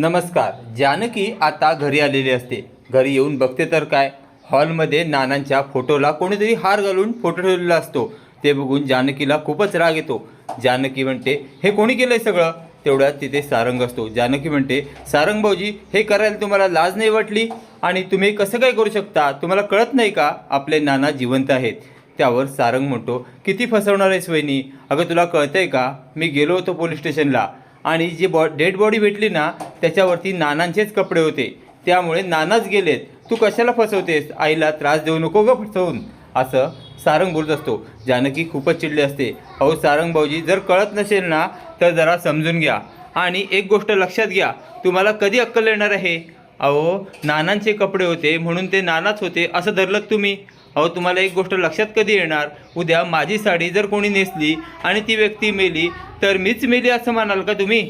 नमस्कार. जानकी आता घरी आलेली असते. घरी येऊन बघते तर काय? हॉलमध्ये नानांच्या फोटोला कोणीतरी हार घालून फोटो ठेवलेला असतो. ते बघून जानकीला खूपच राग येतो. जानकी म्हणते हे कोणी केलंय सगळं? तेवढ्यात तिथे सारंग असतो. जानकी म्हणते सारंग भाऊजी हे करायला तुम्हाला लाज नाही वाटली? आणि तुम्ही कसं काय करू शकता? तुम्हाला कळत नाही का? आपले नाना जिवंत आहेत. त्यावर सारंग म्हणतो किती फसवणार आहेस वहिनी? अगं तुला कळतंय का? मी गेलो होतो पोलीस स्टेशनला. आणि जी बॉ डेड बॉडी भेटली ना त्याच्यावरती नानांचेच कपडे होते. त्यामुळे नानाच गेलेत. तू कशाला फसवतेस? आईला त्रास देऊ नको ग फसवून. असं सारंग बोलत असतो. जानकी खूपच चिडली असते. अहो सारंग भाऊजी जर कळत नसेल ना तर जरा समजून घ्या. आणि एक गोष्ट लक्षात घ्या. तुम्हाला कधी अक्कल येणार आहे? अहो नानांचे कपडे होते म्हणून ते नानाच होते. असं धरलं तुम्ही? अहो तुम्हाला एक गोष्ट लक्षात कधी येणार? उद्या माझी साडी जर कोणी नेसली आणि ती व्यक्ती मेली तर मीच मेली असं म्हणाल का तुम्ही?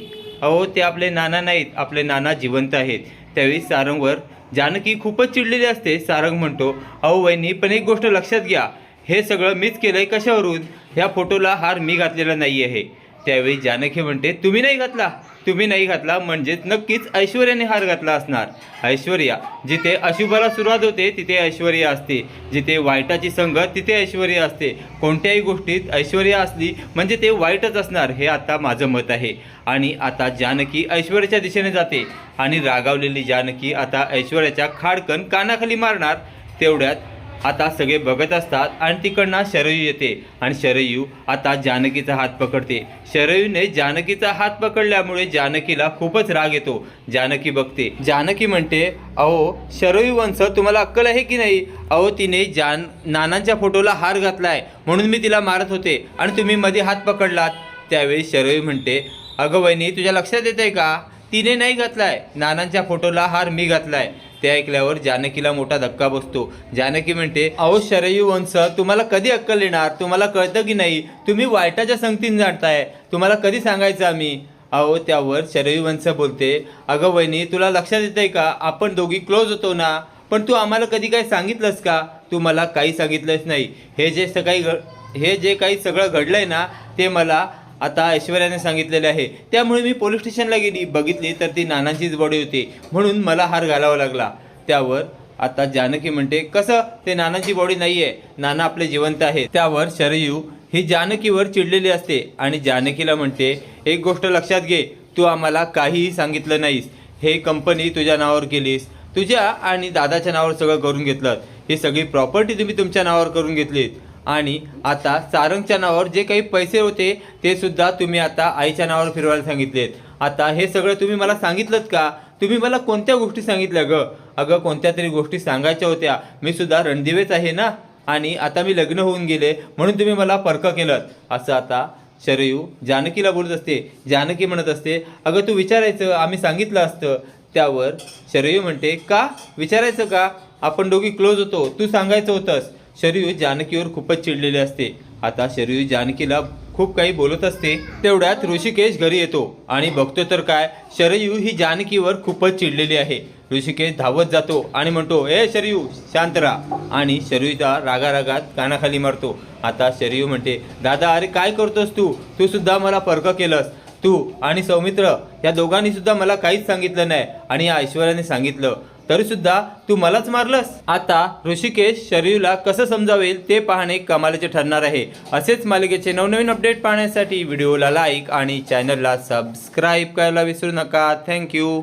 अहो ते आपले नाना नाहीत. आपले नाना जिवंत आहेत. त्यावेळी सारंगवर जानकी खूपच चिडलेली असते. सारंग म्हणतो अहो वहिनी पण एक गोष्ट लक्षात घ्या. हे सगळं मीच केलं आहे कशावरून? ह्या फोटोला हार मी घातलेला नाही आहे त्यावेळी जानकी म्हणते तुम्ही नाही घातला. तुम्ही नाही घातला म्हणजेच नक्कीच ऐश्वर्याने हार घातला असणार. ऐश्वर्या जिथे अशुभाला सुरुवात होते तिथे ऐश्वर्या असते. जिथे वाईटाची संगत तिथे ऐश्वर्या असते. कोणत्याही गोष्टीत ऐश्वर्या असली म्हणजे ते वाईटच असणार हे आता माझं मत आहे. आणि आता जानकी ऐश्वर्याच्या दिशेने जाते आणि रागावलेली जानकी आता ऐश्वर्याच्या खाडकन कानाखाली मारणार तेवढ्यात आता सगळे बघत असतात आणि तिकडनं शरयू येते. आणि शरयू आता जानकीचा हात पकडते. शरयूने जानकीचा हात पकडल्यामुळे जानकीला खूपच राग येतो. जानकी बघते. जानकी म्हणते अहो शरयू वंश तुम्हाला अक्कल आहे की नाही? अहो तिने जान नानांच्या फोटोला हार घातलाय. म्हणून मी तिला मारत होते आणि तुम्ही मध्ये हात पकडलात. त्यावेळी शरयू म्हणते अगं वहिनी तुझ्या लक्षात येत आहे का? तिने नाही घातलाय. नानांच्या फोटोला हार मी घातलाय. ते ऐकल्यावर जानकीला मोठा धक्का बसतो. जानकी म्हणते अहो शरयू वंश तुम्हाला कधी अक्कल येणार? तुम्हाला कळतं की नाही? तुम्ही वाईटाच्या संगतीन जाणताय. तुम्हाला कधी सांगायचं आम्ही? अहो त्यावर शरयू वंश बोलते अगं वहिनी तुला लक्षात येतंय का? आपण दोघी क्लोज होतो ना? पण तू आम्हाला कधी काही सांगितलंस का? तू मला काही सांगितलंच नाही. हे जे सकाळी घ हे जे काही सगळं घडलंय ना ते मला आता ऐश्वर्याने सांगितलेले आहे. त्यामुळे मी पोलीस स्टेशनला गेली बघितली तर ती नानांचीच बॉडी होती. म्हणून मला हार घालावा लागला. त्यावर आता जानकी म्हणते कसं? ते नानांची बॉडी नाही आहे नाना आपले जिवंत आहे त्यावर शरयू ही जानकीवर चिडलेली असते आणि जानकीला म्हणते एक गोष्ट लक्षात घे. तू आम्हाला काहीही सांगितलं नाहीस. हे कंपनी तुझ्या नावावर केलीस. तुझ्या आणि दादाच्या नावावर सगळं करून घेतलं. ही सगळी प्रॉपर्टी तुम्ही तुमच्या नावावर करून घेतलीत. आणि आता सारंगच्या नावावर जे काही पैसे होते ते सुद्धा तुम्ही आता आईच्या नावावर फिरवायला सांगितलेत. आता हे सगळं तुम्ही मला सांगितलं का? तुम्ही मला कोणत्या गोष्टी सांगितल्या ग? अगं कोणत्या तरी गोष्टी सांगायच्या होत्या. मी सुद्धा रणदिवेच आहे ना? आणि आता मी लग्न होऊन गेले म्हणून तुम्ही मला परक केलं असं आता शरयू जानकीला बोलत असते. जानकी म्हणत असते अगं तू विचारायचं आम्ही सांगितलं असतं. त्यावर शरयू म्हणते का? विचारायचं का? आपण दोघी क्लोज होतो. तू सांगायचं होतंस. शरयू जानकीवर खूपच चिडलेले असते. आता शरयू जानकीला खूप काही बोलत असते तेवढ्यात ऋषिकेश घरी येतो. आणि बघतो तर काय शरयू ही जानकीवर खूपच चिडलेली आहे. ऋषिकेश धावत जातो आणि म्हणतो ए शरयू शांत राहा. आणि शरयूचा रागारागात कानाखाली मारतो. आता शरयू म्हणते दादा अरे काय करतोस तू? तू सुद्धा मला परक केलंस. तू आणि सौमित्र या दोघांनी सुद्धा मला काहीच सांगितलं नाही. आणि या ऐश्वर्याने सांगितलं तरी सुद्धा तू मलाच मारलंस. आता ऋषिकेश शरीरला कसं समजावेल ते पाहणे कमालीचे ठरणार आहे. असेच मालिकेचे नवनवीन अपडेट पाहण्यासाठी व्हिडिओला लाईक आणि चॅनलला सबस्क्राईब करायला विसरू नका. थँक्यू